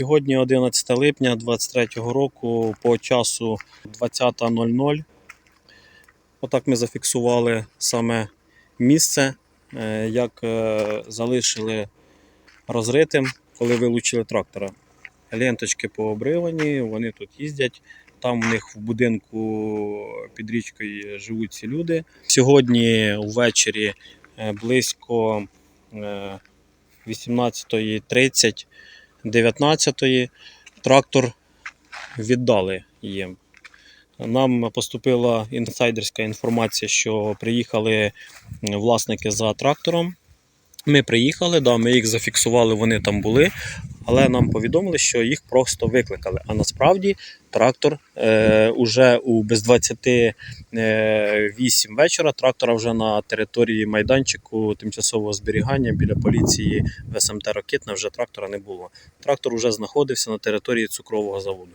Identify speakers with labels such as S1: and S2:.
S1: Сьогодні 11 липня 2023 року по часу 20.00. Отак ми зафіксували саме місце, е, як е, залишили розритим, коли вилучили трактора. Ленточки пообривані, вони тут їздять. Там у них в будинку під річкою живуть ці люди. Сьогодні ввечері е, близько е, 18.30, 19.00 трактор віддали їм. Нам поступила інсайдерська інформація, що приїхали власники за трактором. Ми приїхали, да, ми їх зафіксували, вони там були, але нам повідомили, що їх просто викликали. А насправді трактор е, уже у без 28 вечора трактора вже на території майданчику тимчасового зберігання біля поліції в СМТ Ракитна вже трактора не було. Трактор вже знаходився на території цукрового заводу.